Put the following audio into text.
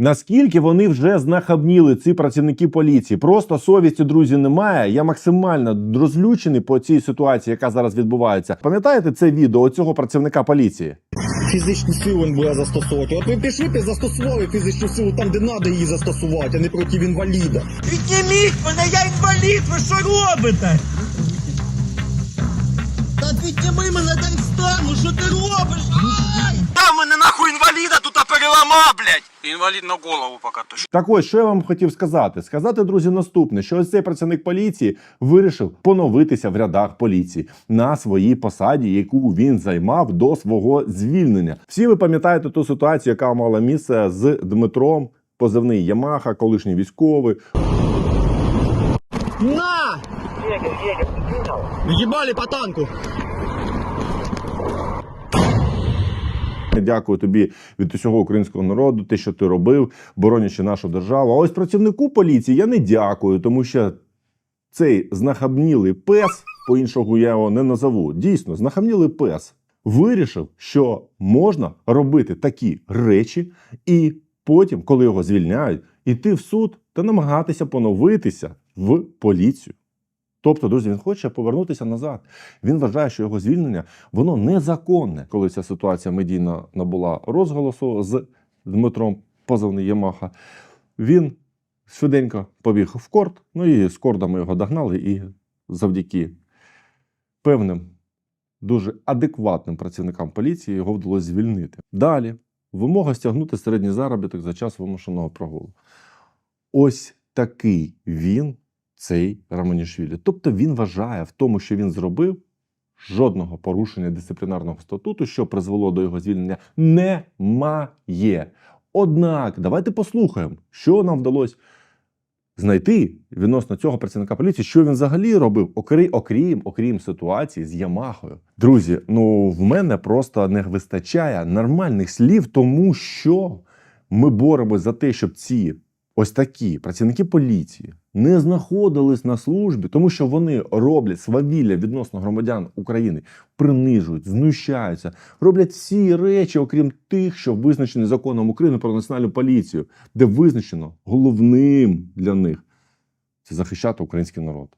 Наскільки вони вже знахабніли ці працівники поліції? Просто совісті, друзі, немає. Я максимально розлючений по цій ситуації, яка зараз відбувається. Пам'ятаєте це відео цього працівника поліції? Фізичну силу він буде застосовувати. От ви пішли і застосували фізичну силу там, де треба її застосувати, а не проти інваліда. Підніміть мене, я інвалід, ви що робите? Та підніми мене, дай встану, що ти робиш? Ай! Та мене нахуй інваліда тут переламав, блядь! Інвалід на голову поки то. Так ось, що я вам хотів сказати? Сказати, друзі, наступне: що ось цей працівник поліції вирішив поновитися в рядах поліції на своїй посаді, яку він займав до свого звільнення. Всі ви пам'ятаєте ту ситуацію, яка мала місце з Дмитром, позивний Ямаха, колишній військовий. На! Їбали по танку. Дякую тобі від усього українського народу, те, що ти робив, боронячи нашу державу. А ось працівнику поліції я не дякую, тому що цей знахабнілий пес, по-іншому я його не назову. Дійсно, знахабнілий пес вирішив, що можна робити такі речі, і потім, коли його звільняють, іти в суд та намагатися поновитися в поліцію. Тобто, друзі, він хоче повернутися назад. Він вважає, що його звільнення воно незаконне. Коли ця ситуація медійно набула розголосу з Дмитром позивний Ямаха, він швиденько побіг в корт. Ну і з кордами його догнали, і завдяки певним дуже адекватним працівникам поліції його вдалося звільнити. Далі вимога стягнути середній заробіток за час вимушеного прогулу. Ось такий він, цей Романішвілі. Тобто він вважає в тому, що він зробив, жодного порушення дисциплінарного статуту, що призвело до його звільнення, немає. Однак, давайте послухаємо, що нам вдалося знайти відносно цього працівника поліції, що він взагалі робив, окрім, окрім, окрім ситуації з Ямахою. Друзі, ну в мене просто не вистачає нормальних слів, тому що ми боремось за те, щоб ці ось такі працівники поліції не знаходились на службі, тому що вони роблять свавілля відносно громадян України, принижують, знущаються, роблять всі речі, окрім тих, що визначені законом України про національну поліцію, де визначено головним для них це захищати український народ.